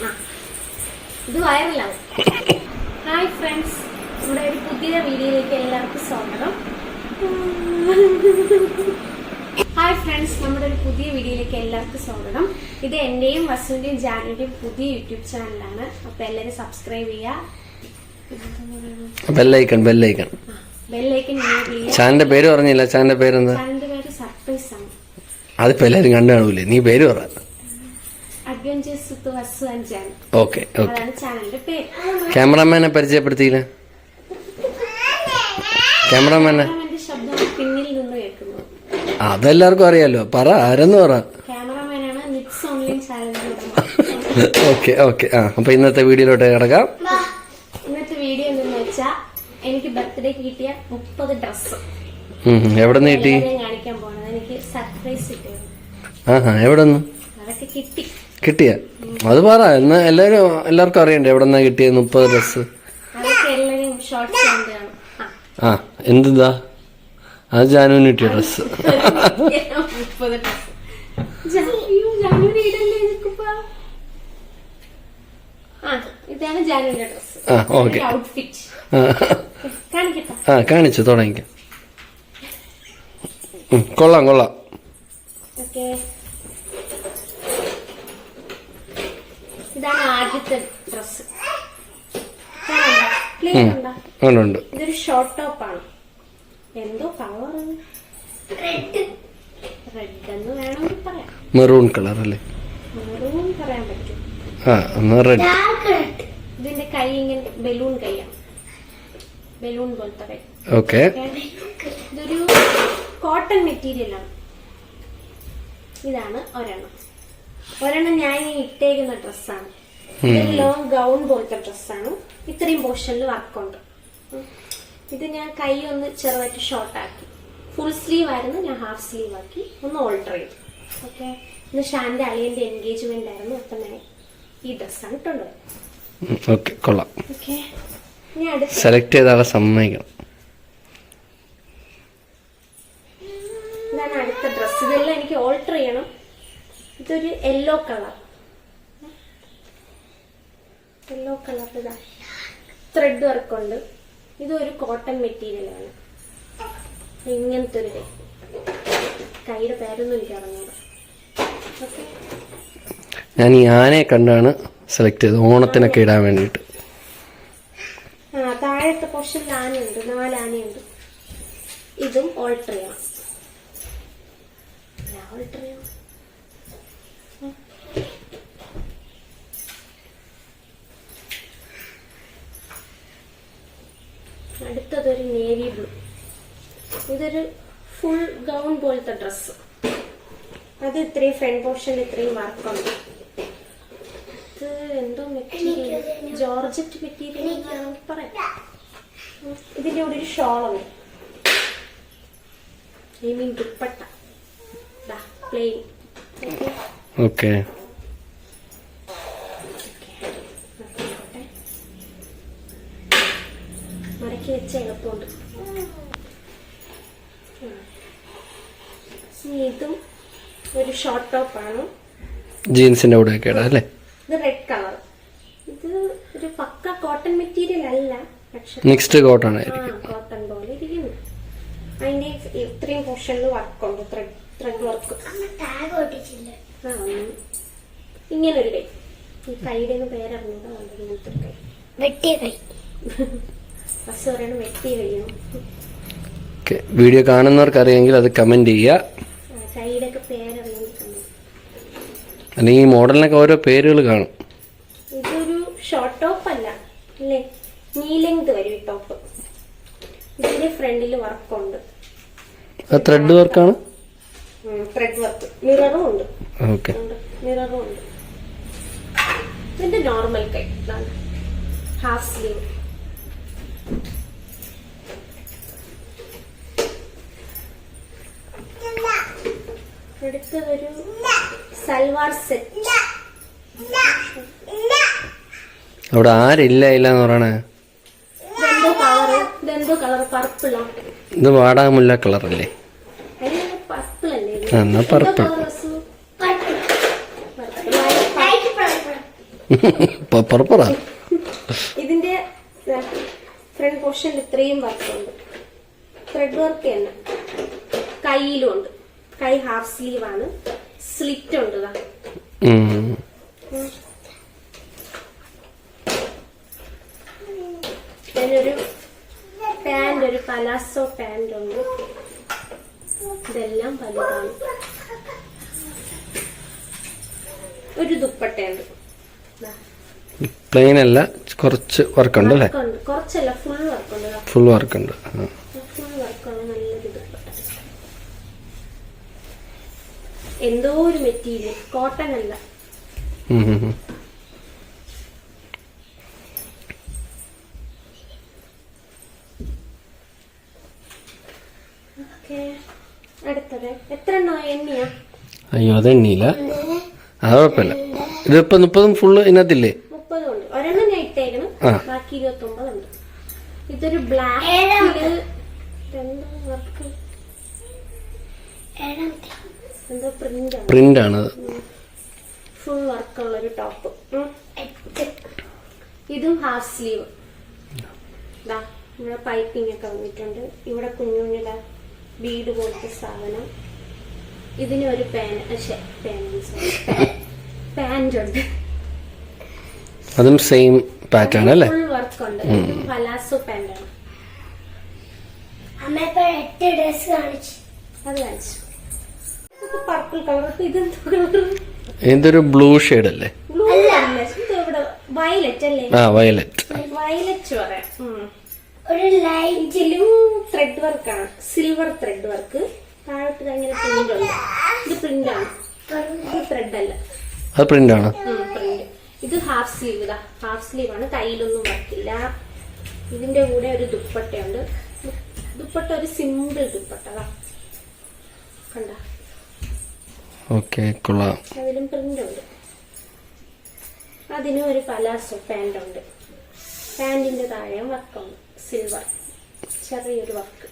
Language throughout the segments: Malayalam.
ഇത് വൈറലാവും ഹായ് ഫ്രണ്ട്സ് നമ്മുടെ ഒരു പുതിയ വീഡിയോയിലേക്ക് എല്ലാവർക്കും സ്വാഗതം. ഹായ് ഫ്രണ്ട്സ് നമ്മുടെ ഒരു പുതിയ വീഡിയോയിലേക്ക് എല്ലാവർക്കും സ്വാഗതം. ഇത് എന്റെയും വസുവിന്റെയും ജാനുവിന്റെയും പുതിയ യൂട്യൂബ് ചാനലാണ്. അപ്പൊ എല്ലാവരും സബ്സ്ക്രൈബ് ചെയ്യുക. Bell icon bell icon. ചാനലിന്റെ പേര് പറഞ്ഞില്ല. ചാനലിന്റെ പേരെന്താ? ചാനലിന്റെ പേര് സർപ്രൈസ് ആണ്. അതിപ്പോ എല്ലാരും കണ്ടു കാണൂലേ? നീ പേര് പറ. Okay okay. ക്യാമറമാനെ പരിചയപ്പെടുത്തിയില്ല? ക്യാമറമാനെ? അതെല്ലാവർക്കും അറിയാലോ. പറ ആരെന്ന് പറ? Okay okay. ആ അപ്പൊ ഇന്നത്തെ വീഡിയോയിലോട്ട് കിടക്കാം. ഇന്നത്തെ വീഡിയോ എന്തെന്ന് വെച്ചാ എനിക്ക് ബർത്ത്ഡേ കിട്ടിയ മുപ്പത് ഡ്രസ്സ്. ഉം, എവിടെ നിന്ന് കിട്ടി? കാണിക്കാൻ പോണത്. എനിക്ക് സർപ്രൈസ് കിട്ടിയത്. ആഹാ എവിടെ കിട്ടി. കിട്ടിയ? അത് പറ. എന്നാ എല്ലാരും എല്ലാവർക്കും അറിയണ്ടേ എവിടെ നിന്നാ കിട്ടിയത് മുപ്പത് ഡ്രസ് ആ. എന്താ അത് ജാനുവിന് കിട്ടിയ ഡ്രസ് ഓക്കെ. ആ. കാണിച്ചു തുടങ്ങിക്കാം. കൊള്ളാം കൊള്ളാം. ഓക്കെ ഇതാണ് ആദ്യത്തെ ഡ്രസ് ഇതൊരു ഷോർട്ട് ടോപ്പ് ആണ്. എന്തോ കളർ റെഡ് റെഡ് എന്ന് വേണമെങ്കിൽ പറയാം. മെറൂൺ കളർ അല്ലേ? മെറൂൺ പറയാൻ പറ്റും. ആ റെഡ് ഇതിന്റെ കൈ ഇങ്ങനെ ബലൂൺ കൈയാണ്. ബലൂൺ പോലത്തെ കൈ. ഓക്കെ ഇതൊരു കോട്ടൺ മെറ്റീരിയൽ ആണ്. ഇതാണ് ഒരെണ്ണം. ഒരെണ്ണം ഞാൻ ഇട്ടേക്കുന്ന ഡ്രസ്സാണ് ഇതൊരു ലോങ് ഗൗൺ പോലത്തെ ഡ്രസ്സാണ് ഇത്രയും പോർഷനിൽ വർക്കുണ്ട്. ഇത് ഞാൻ കൈ ഒന്ന് ചെറുതായിട്ട് ഷോർട്ട് ആക്കി. ഫുൾ സ്ലീവ് ആയിരുന്നു ഞാൻ ഹാഫ് സ്ലീവ് ആക്കി. ഒന്ന് ഓൾട്ടർ ചെയ്തു. ഓക്കെ ഇന്ന് ഷാന്റെ അളിയന്റെ എൻഗേജ്മെന്റ് ആയിരുന്നു അപ്പൊ ഞാൻ ഈ ഡ്രസ്സാണ് ഇട്ടുള്ളത് ഓക്കെ കൊള്ളാം. ഓക്കെ സെലക്ട് ചെയ്ത ആളെ സമ്മതിക്കണം. ഇതാണ് അടുത്ത ഡ്രസ്സ് ഇതെല്ലാം എനിക്ക് ഓൾട്ടർ ചെയ്യണം. ഇതൊരു യെല്ലോ കളർ യെല്ലോ ഇതാ ത്രെഡ് വർക്കുണ്ട് ഇതൊരു കോട്ടൺ മെറ്റീരിയലാണ് ഇങ്ങനത്തെ ഒരു കൈയുടെ പേരൊന്നും എനിക്ക് അറിഞ്ഞൂടാ. ഞാൻ ഈ ആനയെ കണ്ടാണ് സെലക്ട് ചെയ്തത്. ഓണത്തിനൊക്കെ ഇടാൻ വേണ്ടിയിട്ട്. താഴത്തെ പോർഷനിൽ ആനയുണ്ട്. നാല് ആനയുണ്ട്. ഇതും ഓൾട്ടർ ചെയ്യണം ഓൾട്ടർ ചെയ്യണം ഉം. അടുത്തതൊരു നേവി ബ്ലൂ. ഇതൊരു ഫുൾ ഗൗൺ പോലത്തെ ഡ്രസ്സ് അത് ഇത്രയും ഫ്രണ്ട് പോർഷൻ ഇത്രയും വർക്കുണ്ട് ഇത് എന്തോ മെറ്റീരിയൽ ജോർജറ്റ് മെറ്റീരിയൽ പറയാം. ഇതിന്റെ കൂടെ ഒരു ഷോളുണ്ട് I mean dupatta. Plain okay ഇനി ഇതും ഒരു ഷോർട്ട് ടോപ്പാണ് ജീൻസിന്റെ കൂടെ ഒക്കെ അല്ലേ? ഇത് റെഡ് കളർ ഇത് ഒരു പക്ക കോട്ടൺ മെറ്റീരിയൽ അല്ല പക്ഷെ മിക്സ്ഡ് കോട്ടൺ ആയിരിക്കും. കോട്ടൺ പോലെ ഇരിക്കുന്നു. അതിന്റെ ഇത്രയും പോർഷനിൽ വർക്കുണ്ട് ത്രെഡ് ത്രെഡ് വർക്ക് ആ ഇങ്ങനൊരു ഇങ്ങനെ ഒരു കൈ. ഈ കൈയുടെ കൈ. വെട്ടിയ കൈ. വീഡിയോ കാണുന്നവർക്ക് അറിയാമെങ്കിൽ അത് കമന്റ് ചെയ്യുക. അല്ലെങ്കിൽ ഈ മോഡലിനൊക്കെ ഓരോ പേരുകൾ കാണും. ഇതൊരു ഷോർട്ട് ടോപ്പ് അല്ല അല്ലേ? നീ ലെങ്ത് വരും ഈ ടോപ്പ് ഇതിന്റെ ഫ്രണ്ടിൽ വർക്കുണ്ട് ത്രെഡ് വർക്കാണ് ത്രെഡ് വർക്ക് മിററും ഉണ്ട്. ഓക്കെ. മിററും ഉണ്ട്. ഇതിന്റെ നോർമൽ കൈ ഹാഫ് സ്ലീവ് അടുത്തതൊരു സൽവാർ സെറ്റ്. അവിടെ ആരില്ല ഇല്ല എന്ന് പറയണേ? ഇതെന്തോ കളറ് ഇതെന്തോ കളർ പർപ്പിളാ ഇത് വാടാമുല്ല കളറല്ലേ എന്നാ? Purple Purple. ലൈറ്റ് ഇത്രയും വർക്ക് ഉണ്ട് വർക്കുണ്ട്. ത്രെഡ് വർക്ക് തന്നെ. കയ്യിലും ഉണ്ട് കൈ ഹാഫ് സ്ലീവ് ആണ്. സ്ലിറ്റ് ഉണ്ട് ദാ. പാന്റ് ഒരു പലാസോ പാന്റ് ഉണ്ട്. ഇതെല്ലാം പലതാണ് ഒരു ദുപ്പട്ടയുണ്ട്. പ്ലെയിൻ അല്ല കുറച്ച് വർക്കുണ്ട് അല്ലേ വർക്കുണ്ട് കുറച്ചല്ല ഫുൾ വർക്ക് ഉണ്ട് ഫുൾ. ഫുൾ വർക്കാണ് എന്തോ ഒരു മെറ്റീരിയൽ കോട്ടൺ അല്ല. അയ്യോ അത് ഉം. അടുത്തത് എത്ര എണ്ണോ എണ്ണിയാ? അയ്യോ അതെണ്ണിയില്ല. അത്. കുഴപ്പമില്ല. ഇതിപ്പോ മുപ്പതും ഫുള്ള് ഇതിനകത്തില്ലേ? മുപ്പതും ഉണ്ട്. ഒരെണ്ണം ഞാൻ ഇട്ടേക്കണം. ബാക്കി ഇരുപത്തി ഒമ്പതുണ്ട് ഇതൊരു ബ്ലാക്ക് വർക്ക് പ്രിന്റ് ആണ്. ഫുൾ വർക്കുള്ള ഒരു ടോപ്പ് ഇതും ഹാഫ് സ്ലീവ് ദാ ഇവിടെ പൈപ്പിംഗ് ഒക്കെ വന്നിട്ടുണ്ട്. ഇവിടെ കുഞ്ഞു കുഞ്ഞില ബീഡ് പോലത്തെ സാധനം. ഇതിന് ഒരു പാൻ പാന്റ് ഉണ്ട്. അതും സെയിം പാറ്റേൺ അല്ലേ? ഫുൾ വർക്ക് ഉണ്ട് ഇതും പലാസോ പാന്റ് ആണ് അമ്മ ഇപ്പൊ എട്ട് ഡ്രസ് കാണിച്ചു. അത് കാണിച്ചു. പർപ്പിൾ കളർ ഇതെന്തോ കളർ ഇതൊരു ബ്ലൂ ഷെയ്ഡ് അല്ലേ? അല്ല. ഇത് ഇവിടെ? വയലറ്റ് അല്ലേ? ആ വയലറ്റ് വയലറ്റ് പറയാം. ഒരു ത്രെഡ് വർക്കാണ് സിൽവർ ത്രെഡ് വർക്ക് താഴോട്ട് പ്രിന്റ് ഉണ്ട്? ഇത് പ്രിന്റ് ആണ്. ഇത് ത്രെഡ് അല്ല. അത് പ്രിന്റ് ആണ്? പ്രിന്റ് ഇത് ഹാഫ് സ്ലീവ് ഇതാ. ഹാഫ് സ്ലീവ് ആണ്. കയ്യിലൊന്നും വർക്കില്ല. ഇതിന്റെ കൂടെ ഒരു ദുപ്പട്ടയുണ്ട്. ദുപ്പട്ട ഒരു സിമ്പിൾ ദുപ്പട്ട അതാ കണ്ട? ഓക്കെ കൊള്ളാം. അതിലും പ്രിന്റ് ഉണ്ട് അതിനും ഒരു പലാസോ പാന്റ് ഉണ്ട്. പാന്റിന്റെ താഴെയും വർക്കുണ്ട്. സിൽവർ ചെറിയൊരു വർക്ക്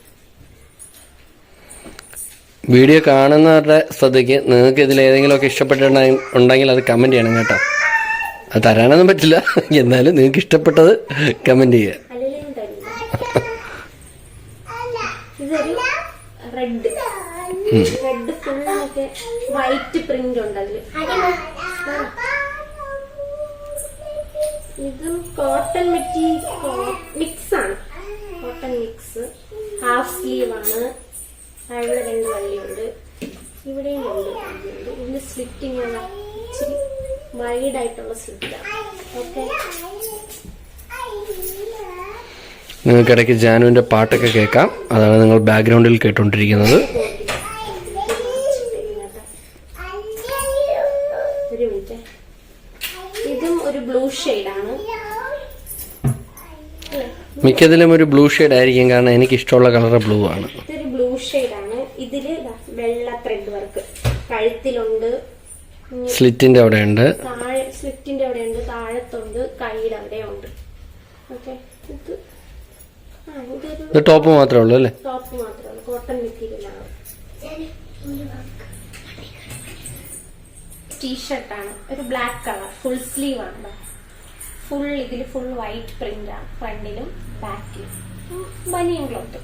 വീഡിയോ കാണുന്നവരുടെ ശ്രദ്ധയ്ക്ക് നിങ്ങൾക്ക് ഇതിൽ ഏതെങ്കിലുമൊക്കെ ഇഷ്ടപ്പെട്ടിട്ടുണ്ടെങ്കിൽ ഉണ്ടെങ്കിൽ അത് കമന്റ് ചെയ്യണം കേട്ടോ. അത് തരാനൊന്നും പറ്റില്ല. എന്നാലും നിങ്ങൾക്ക് ഇഷ്ടപ്പെട്ടത് കമന്റ് ചെയ്യുക. റെഡ് റെഡ് വൈറ്റ് പ്രിന്റ് ഉണ്ട് അതിൽ. ഇതും കോട്ടൺ മിക്സ് ആണ്. കോട്ടൺ മിക്സ് ഹാഫ് സ്ലീവ് ആണ്. ഇവിടെയും ഇതിന്റെ സ്ലിറ്റിങ് ഇച്ചിരി വൈഡ് ആയിട്ടുള്ള സ്ലിറ്റാണ് ഓക്കെ നിങ്ങൾക്ക് ഇടയ്ക്ക് ജാനുവിന്റെ പാട്ടൊക്കെ കേൾക്കാം. അതാണ് നിങ്ങൾ ബാക്ക്ഗ്രൗണ്ടിൽ കേട്ടുകൊണ്ടിരിക്കുന്നത് ഒരു മിനിറ്റ്. ഇതും ഒരു ബ്ലൂ മിക്കതിലും ഒരു ബ്ലൂ ഷെയ്ഡ് ആയിരിക്കും. കാരണം എനിക്ക് ഇഷ്ടമുള്ള കളർ ബ്ലൂ ആണ് ബ്ലൂ ആണ് ഇതിൽ ദാ വെള്ള ത്രെഡ് വർക്ക് കഴുത്തിലുണ്ട് സ്ലിറ്റിന്റെ അവിടെ ഉണ്ട് താഴെ സ്ലിറ്റിന്റെ അവിടെ ഉണ്ട് താഴത്തുണ്ട് കൈയുടെ അവിടെ ഉണ്ട് ഓക്കെ. ഇത് ഇത് ടോപ്പ് മാത്രമേ ഉള്ളൂ അല്ലേ? ടോപ്പ് മാത്രമാണ് കോട്ടൺ മെറ്റീരിയൽ ആണ് ടീഷർട്ടാണ്. ഒരു ബ്ലാക്ക് കളർ. ഫുൾ സ്ലീവ് ആണ് ഫുൾ ഇതിൽ ഫുൾ വൈറ്റ് പ്രിന്റ് ആണ്. ഫ്രണ്ടിലും ബാക്കിലും. ബനിയൻ ക്ലോത്ത്.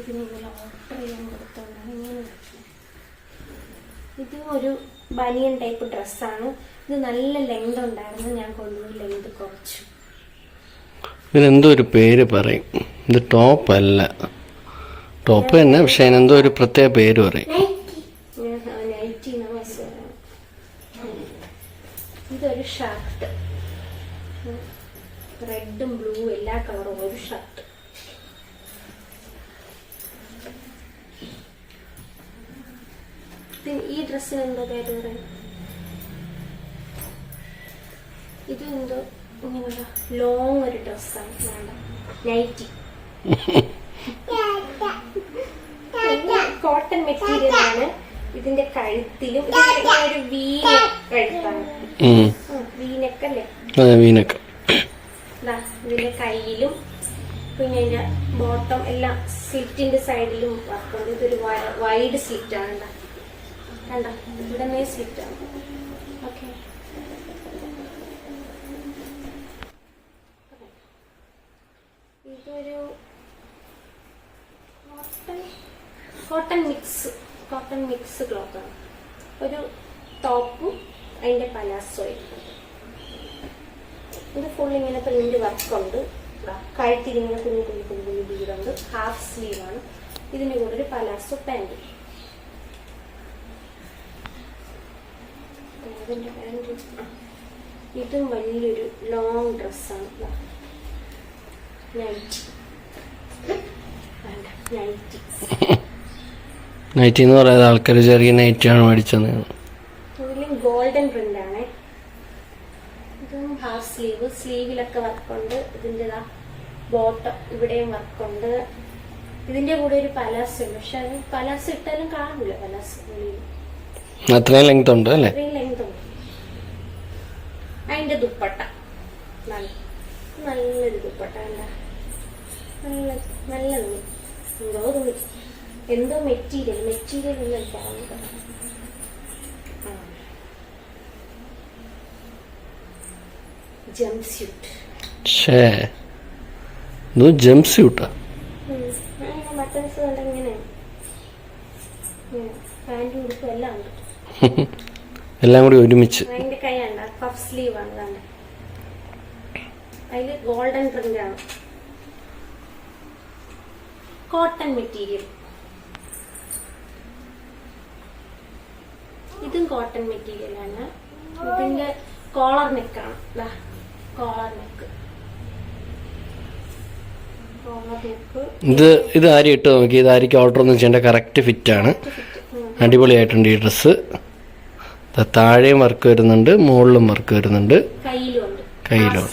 ഇതിന് ഇങ്ങനെ ഓർഡർ ചെയ്യാൻ കൊടുത്തവരാണ് ഇങ്ങനെ. ഇത് ഒരു ബനിയൻ ടൈപ്പ് ഡ്രസ്സാണ് ഇത് നല്ല ലെങ്ത് ഉണ്ടായിരുന്നു. ഞാൻ കൊണ്ടുപോയി ലെങ്ത് കുറച്ചു. ഇതിനെന്തോ ഒരു പേര് പറയും. ഇത് ടോപ്പ് അല്ല. ടോപ്പ് തന്നെ പക്ഷെ അതിനെന്തോ ഒരു പ്രത്യേക പേര് പറയും. ഇതൊരു ഷർട്ട് റെഡും ബ്ലൂ എല്ലാ കളറും ഒരു ഷർട്ട് ഈ ഡ്രസ്സിന് എന്താ പേര് പറയും? ഇത് എന്തോ ഇങ്ങനെ ലോങ് ഒരു ഡ്രസ്സാണ് വേണ്ട. നൈറ്റി കോട്ടൺ മെറ്റീരിയൽ ആണ്. ഇതിന്റെ കഴുത്തിലും ഒരു വീന കഴുത്താണ്. വീനക്കല്ലേ ഇതിന്റെ കയ്യിലും പിന്നെ അതിന്റെ ബോട്ടം എല്ലാം സ്ലിറ്റിന്റെ സൈഡിലും വർക്കുണ്ട് ഇതൊരു വൈഡ് സ്ലിറ്റ് ആണ്. കണ്ടോ? ഇവിടെ നിന്ന് സ്ലിറ്റ് ഓക്കെ ഇതൊരു cotton cotton mix cotton mix cloth ആണ്. ഒരു ടോപ്പും അതിന്റെ പലാസോയും ഇത് ഫുൾ ഇങ്ങനെ പ്രിന്റ് വർക്കുണ്ട് കഴുത്തിരിങ്ങനെ കുഞ്ഞു കുഞ്ഞു കുഞ്ഞു കുഞ്ഞു ബീഡുണ്ട് ഹാഫ് സ്ലീവാണ് ആണ്. ഇതിന്റെ കൂടെ ഒരു പലാസോ പാന്റ് അതിന്റെ പാന്റ് ഇതും വലിയൊരു ലോങ് ഡ്രസ്സാണ് നൈറ്റി നൈറ്റി നൈറ്റി എന്ന് പറയുന്നത് ആൾക്കാർ ചെറിയ നൈറ്റിയാണ് മേടിച്ചത്. ഇതിലും ഗോൾഡൻ പ്രിന്റ് ആണ്. ഇതും ഹാഫ് സ്ലീവ് സ്ലീവിലൊക്കെ വർക്കുണ്ട് ഇതിന്റെ ബോട്ടം ഇവിടെയും വർക്കുണ്ട് ഇതിന്റെ കൂടെ ഒരു പലാസ് ഉണ്ട്. പക്ഷെ അത് പലാസ് ഇട്ടാലും കാണില്ല പലാസ് അത്രയും ലെങ്ത് ഉണ്ട് അല്ലേ? അതിന്റെ ദുപ്പട്ട. നല്ല നല്ലൊരു ദുപ്പട്ട എന്താ നല്ല നല്ല തുണി എന്തോ തുണി എന്തോ മെറ്റീരിയൽ മെറ്റീരിയൽ ഒന്നും എനിക്ക് അറിയില്ല ജംപ് സ്യൂട്ട് ഷേ ഇത് ജംപ് സ്യൂട്ടാ ബട്ടൺസ് കൊണ്ട് ഇങ്ങനെ. പാന്റും ഉടുപ്പും എല്ലാം ഉണ്ട്. എല്ലാം കൂടി ഒരുമിച്ച്. സ്ലീവ് ആണ് തന്നെ അതിൽ ഗോൾഡൻ പ്രിന്റ് ആണ്. കോട്ടൺ മെറ്റീരിയൽ ഇതും കോട്ടൺ മെറ്റീരിയൽ ആണ്. ഇതിന്റെ കോളർ നെക്കാണ് കോളർ നെക്ക് ഇത് ഇത് ആരും ഇട്ട് നോക്കി. ഇത് ആയിരിക്കും ഓർഡർ ഒന്നും ചെയ്യേണ്ട കറക്റ്റ് ഫിറ്റ് ആണ്. അടിപൊളിയായിട്ടുണ്ട് ഈ ഡ്രസ്സ് താഴെയും വർക്ക് വരുന്നുണ്ട് മുകളിലും വർക്ക് വരുന്നുണ്ട്. കയ്യിലും.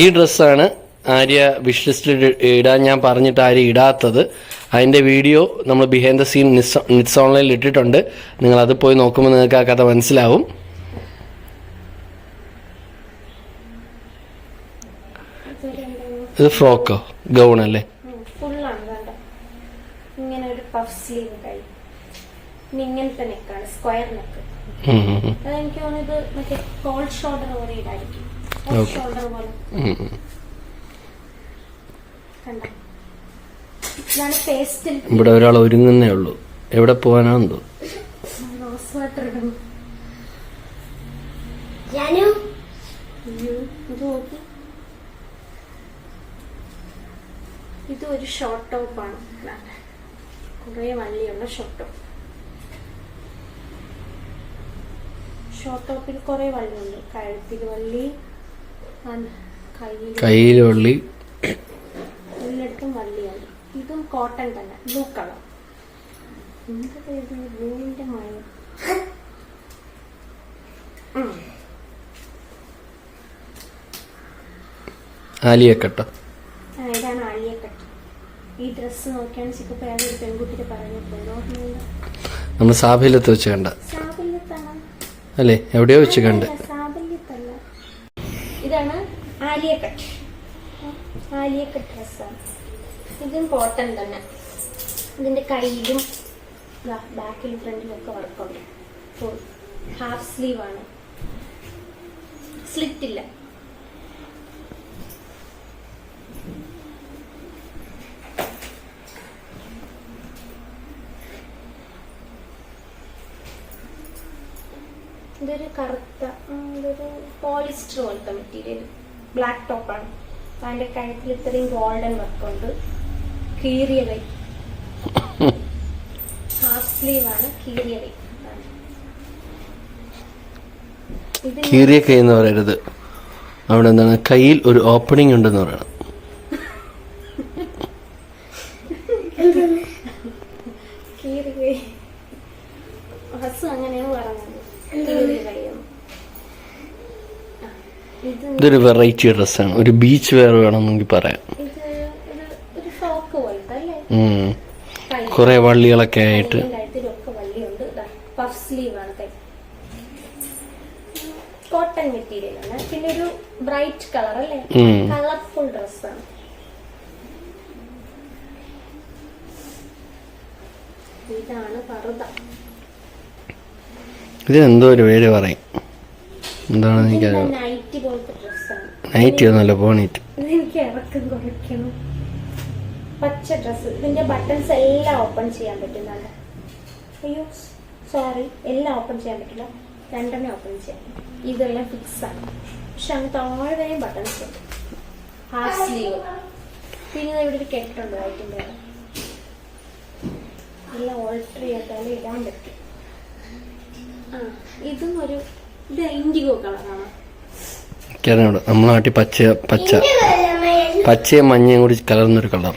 ഈ ഡ്രസ്സാണ് ആര്യ വിഷ് ലിസ്റ്റിൽ ഇടാൻ ഞാൻ പറഞ്ഞിട്ട് ആര്യ ഇടാത്തത്. അതിന്റെ വീഡിയോ നമ്മൾ ബിഹൈൻഡ് ദ സീൻ നിസ് നിറ്റ്സ് ഓൺലൈനിൽ ഇട്ടിട്ടുണ്ട്. നിങ്ങൾ അത് പോയി നോക്കുമ്പോൾ നിങ്ങൾക്ക് ആ കഥ മനസ്സിലാവും ഇതൊരു എന്താണ് ഇത് ഫ്രോക്കോ ഗൗൺ അല്ലേ? ഫുള്ളാണ് വേണ്ട. ഇങ്ങനെ ഒരു പഫ് സ്ലീവ് കൈ. ഇനി ഇങ്ങനത്തെ നെക്കാണ് സ്ക്വയർ നെക്ക് ഉം, ഉം, ഉം. അതെനിക്ക് തോന്നുന്നത് മറ്റേ കോൾ ഷോൾഡർ പോലെ ഇടായിരിക്കും. ഷോൾഡർ പോലെ. ഇതാണ് പേസ്റ്റിൽ ഇവിടെ ഒരാൾ ഒരുങ്ങുന്നേ ഉള്ളൂ. എവിടെ പോകാനാണെന്തോ റോസ് വാട്ടർ ഇത് നോക്കി. ഇത് ഒരു ഷോർട്ട് ടോപ്പാണ് കുറേ വള്ളിയുള്ള ഷോർട്ട് ടോപ്പ് ഷോർട്ട് ടോപ്പിൽ കുറേ വള്ളിയുണ്ട് കഴുത്തിൽ വള്ളി കയ്യിൽ കയ്യിലുള്ളി എല്ലായിടത്തും വള്ളിയാണ്. ഇതും കോട്ടൺ തന്നെ. ബ്ലൂ കളർ എന്താ ഉം. ആലിയക്കട്ടോ. ആ, ആലിയ കട്ട് ഈ ഡ്രസ്സ് നോക്കിയാണ് ചിക്കപ്പ് ഒരു പെൺകുട്ടിക്ക് പറഞ്ഞു ഓർമ്മയുണ്ടോ നമ്മൾ സാഫല്യത്ത് വെച്ച് കണ്ട. അല്ലേ? എവിടെയോ വെച്ച് കണ്ട്. ഇതാണ് ആലിയ കട്ട്. ആലിയ കട്ട് ഡ്രസ്സാണ് ഇതും കോട്ടൺ തന്നെ. ഇതിന്റെ കയ്യിലും ബാക്കിലും ഫ്രണ്ടിലും ഒക്കെ വർക്കുണ്ട് ഹാഫ് സ്ലീവ് ആണ്. സ്ലിറ്റ് ഇല്ല. ഇതൊരു കറുത്ത ഇതൊരു പോളിസ്റ്റർ പോലത്തെ മെറ്റീരിയൽ ബ്ലാക്ക് ടോപ്പാണ് അതിന്റെ കഴുത്തിൽ ഇത്രയും ഗോൾഡൻ വർക്ക് ഉണ്ട്. കീറിയ വൈ ഹാഫ് സ്ലീവ് ആണ് കീറിയ വൈ കീറിയ കൈ എന്ന് പറയരുത്. അവിടെ എന്താണ്? കയ്യിൽ ഒരു ഓപ്പണിംഗ് ഉണ്ടെന്ന് പറയണം കീറിയ കൈ ഹസ് അങ്ങനെയാണ് പറഞ്ഞത് കീറിയ കൈയെന്ന് ആ, ഇത് ഇതൊരു വെറൈറ്റി ഡ്രസ്സാണ് ഒരു ബീച്ച് വെയർ വേണമെന്നെങ്കിൽ പറയാം. കുറെ വള്ളികളൊക്കെ ആയിട്ട്. കോട്ടൺ മെറ്റീരിയൽ ആണ് പിന്നെ ഒരു ബ്രൈറ്റ് കളർ അല്ലേ. കളർഫുൾ ഡ്രസ്സാണ് ഇതാണ് പറുത ഇതിനെന്തോ ഒരു പേര് പറയും. എന്താണെന്ന് എനിക്കറിയാം നൈറ്റി ഒന്നുമല്ല പോണീറ്റ് ഇതെനിക്ക് ഇറക്കം കുറയ്ക്കണം. പച്ച ഡ്രസ്സ് ഇതിന്റെ ബട്ടൺസ് എല്ലാം ഓപ്പൺ ചെയ്യാൻ പറ്റുന്നുണ്ട് അയ്യോ സോറി എല്ലാം ഓപ്പൺ ചെയ്യാൻ പറ്റില്ല. രണ്ടെണ്ണം ഓപ്പൺ ചെയ്യാം. ഇതെല്ലാം ഫിക്സ് ആണ്. പക്ഷെ അങ്ങ് താഴെ വരെയും ബട്ടൺസ് ഉണ്ട്. ഹാഫ് സ്ലീവ് പിന്നെ ഇവിടെ ഒരു കെട്ടുണ്ട് വൈറ്റിന്റെ എല്ലാം ഓൾട്ടർ ചെയ്താലും ഇടാൻ പറ്റും. ആ ഇതും ഒരു ഇത് ഇൻഡിഗോ കളറാണ്. എനിക്കറിയാം നമ്മളെ നാട്ടിൽ പച്ച പച്ച പച്ചയും മഞ്ഞയും കൂടി കലർന്നൊരു കളർ.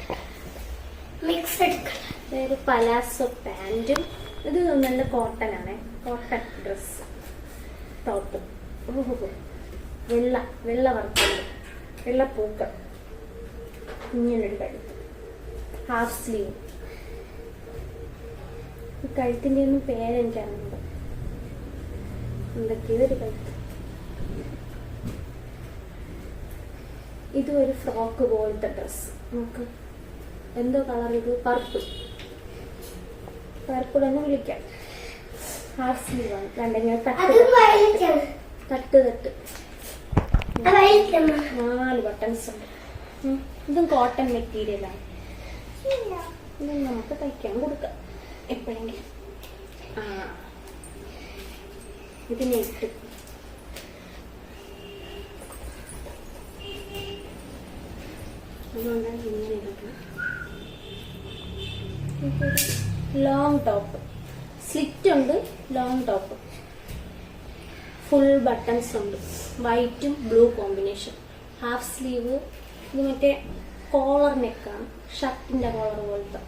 മിക്സഡ് അതായത് പലാസോ പാന്റും ഇത് നല്ല കോട്ടൺ ആണ്. കോട്ടൺ ഡ്രസ് ടോപ്പ് വെള്ള വെള്ള വർക്കുണ്ട്. വെള്ള പൂക്കൾ. ഇങ്ങനൊരു കഴുത്ത്. ഹാഫ് സ്ലീവ് ഈ കഴുത്തിന്റെ ഒന്നും പേരെനിക്കറിയുന്നത് എന്തൊക്കെയോ ഒരു കഴുത്ത് ഇതും ഒരു ഫ്രോക്ക് പോലത്തെ ഡ്രസ് നമുക്ക് എന്തോ കളർ ഇത്? പർപ്പിൾ പർപ്പിൾ എന്ന് വിളിക്കാം. ഹാഫ് സ്ലീവ് ആണ്. രണ്ടിങ്ങനെ തട്ട് തട്ട്. നാല് ബട്ടൺസ് ഉണ്ട്. ഇതും കോട്ടൺ മെറ്റീരിയലാണ് ഇത് നമുക്ക് തയ്ക്കാൻ കൊടുക്കാം. എപ്പോഴെങ്കിലും. ആ. ഇത് നെറ്റ് അതുകൊണ്ടാണ് ഇങ്ങനെ ലോങ് ടോപ്പ് സ്ലിറ്റ് ഉണ്ട് ലോങ് ടോപ്പ് ഫുൾ ബട്ടൺസ് ഉണ്ട്. വൈറ്റും ബ്ലൂ കോമ്പിനേഷൻ ഹാഫ് സ്ലീവ് ഇത് മറ്റേ കോളർ നെക്കാണ് ഷർട്ടിന്റെ കോളർ പോലത്തെ.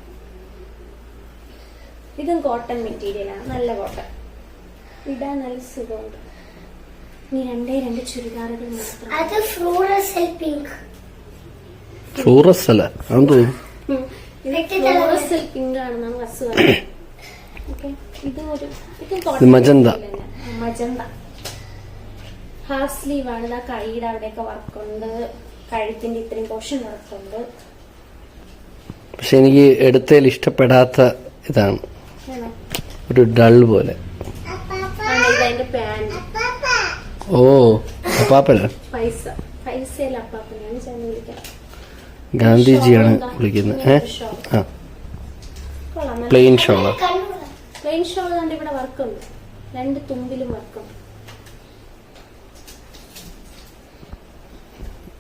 ഇതും കോട്ടൺ മെറ്റീരിയലാണ് നല്ല കോട്ടൺ ഇടാൻ നല്ല സുഖമുണ്ട്. നീ രണ്ടേ രണ്ട് ചുരിദാറുകൾ മാത്രം. അത് ഫ്ലൂറസൽ പിങ്ക്. ഫ്ലൂറസ് അല്ല തോന്നുന്നു? ഫ്ലോറസൽ പിങ്ക് ആണ് നമ്മൾ അസുഖം ഓക്കെ. ഇത് ഒരു ഇത് ഇത് മജന്ത. മജന്ത. ഹാഫ് സ്ലീവ് ആണ്. ഇതാ കൈയുടെ അവിടെയൊക്കെ വർക്കുണ്ട് കഴുത്തിന്റെ ഇത്രയും പോർഷൻ വർക്കുണ്ട് പക്ഷെ എനിക്ക് എടുത്തതിൽ ഇഷ്ടപ്പെടാത്ത ഇതാണ്. ഒരു ഡൾ പോലെ ആണ് ഇത് അതിന്റെ പാന്റ് ഓ വിളിക്കാം. ഗാന്ധിജിയാണ് വിളിക്കുന്നത്. ഏ? ആ. പ്ലെയിൻ ഷോളാ? പ്ലെയിൻ ഷോൾ കണ്ട് ഇവിടെ വർക്കുണ്ട്. രണ്ട് തുമ്പിലും വർക്കുണ്ട്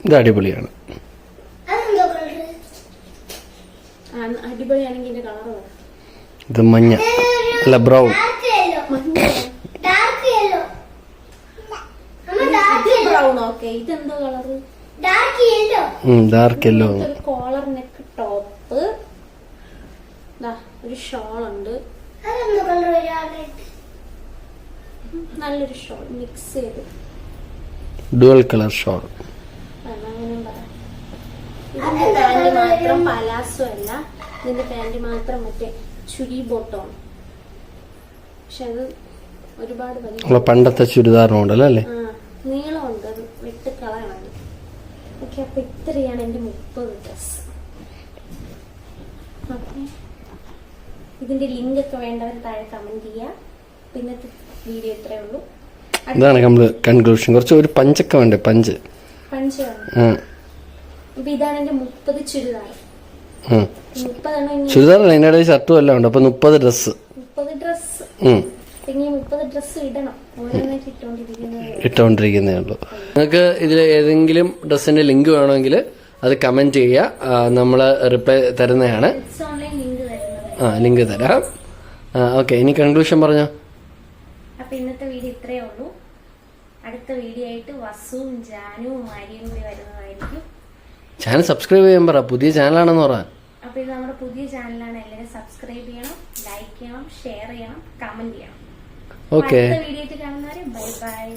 ഇത് അടിപൊളിയാണ്. അടിപൊളിയാണെങ്കിൽ ഇത് മഞ്ഞ. അല്ല ബ്രൗൺ ഡാർക്ക് യെല്ലോ മഞ്ഞ ഡാർക്ക് യെല്ലോ ഇത് ബ്രൗൺ ഓക്കെ ഇതെന്തോ colour dark yellow dark yellow ഒരു കോളർ നെക്ക് ടോപ്പ് ഒരു ഷോൾ ഉണ്ട്. അതെന്തോ കളർ ഒരാളുടെ നല്ലൊരു ഷോൾ മിക്സ് ചെയ്ത്. ഡുവൽ കളർ ഷോൾ ഇതിന്റെ പാന്റ് മാത്രം പലാസോ അല്ല ഇതിന്റെ പാന്റ് മാത്രം മറ്റേ ചുരി ബോട്ടമാണ് പക്ഷെ അത് ഒരുപാട് പണ്ടത്തെ ചുരിദാർ മോഡൽ അല്ലേ? നീളമുണ്ട്. അത് വെട്ട് കളയണത് ഓക്കെ അപ്പൊ ഇത്രയാണ് എന്റെ മുപ്പത് ഡ്രസ് ഓക്കെ. ഇതിന്റെ ലിങ്ക് ഒക്കെ വേണ്ടവർ താഴെ കമന്റ് ചെയ്യുക പിന്നെ വീഡിയോ ഇത്രയേ ഉള്ളൂ. ഇതാണ് നമ്മൾ കൺക്ലൂഷൻ കുറച്ച് ഒരു പഞ്ചൊക്കെ വേണ്ടേ? പഞ്ച്. പഞ്ച് അപ്പൊ ഇതാണ് എന്റെ മുപ്പത് ചുരിദാർ. ചുരിദാർ ഇടയിൽ ഷർട്ടും എല്ലാം ഉണ്ട്. അപ്പൊ മുപ്പത് ഡ്രസ്സ് മുപ്പത് ഡ്രസ് ഇനി മുപ്പത് ഡ്രസ് ഇടണം. ഓരോന്നായിട്ട് ഇട്ടോണ്ടിരിക്കുന്നത്. ഇട്ടുകൊണ്ടിരിക്കുന്നേ ഉള്ളൂ. നിങ്ങൾക്ക് ഇതിൽ ഏതെങ്കിലും ഡ്രസ്സിന്റെ ലിങ്ക് വേണമെങ്കിൽ അത് കമന്റ് ചെയ്യുക. നമ്മൾ റിപ്ലൈ തരുന്നതാണ്. ആ ലിങ്ക് തരാം. ഓക്കെ ഇനി കൺക്ലൂഷൻ പറഞ്ഞോ? അപ്പൊ ഇന്നത്തെ വീഡിയോ ഇത്രയേ ഉള്ളൂ. അടുത്ത വീഡിയോ ആയിട്ട് വസുവും ജാനുവും മാരിയും കൂടി വരുന്നതായിരിക്കും. ചാനൽ സബ്സ്ക്രൈബ് ചെയ്യാൻ പറ. പുതിയ ചാനലാണെന്ന് പറയാൻ അപ്പൊ ഇത് നമ്മുടെ പുതിയ ചാനലാണ് എല്ലാവരും സബ്സ്ക്രൈബ് ചെയ്യണം ലൈക്ക് ചെയ്യണം ഷെയർ ചെയ്യണം കമന്റ് ചെയ്യണം. ഓക്കെ വീഡിയോ കാണുന്നവരെ ബൈ ബൈ.